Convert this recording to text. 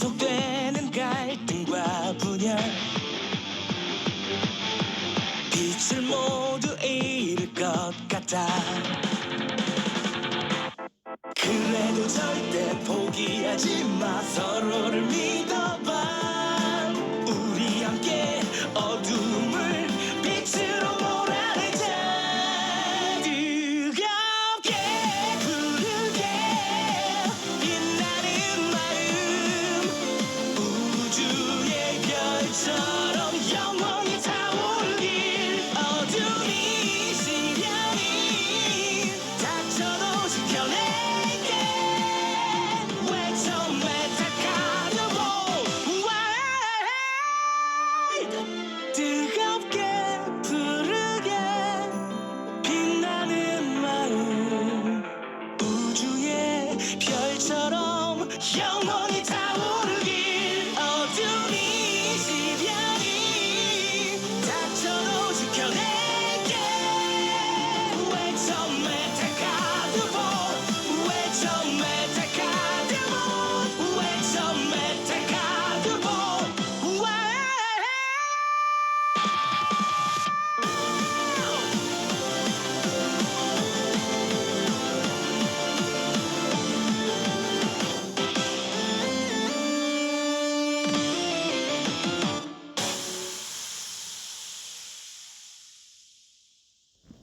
계속되는 갈등과 분열. 빛을 모두 잃을 것 같아. 그래도 절대 포기하지 마. 서로를 믿어 어둠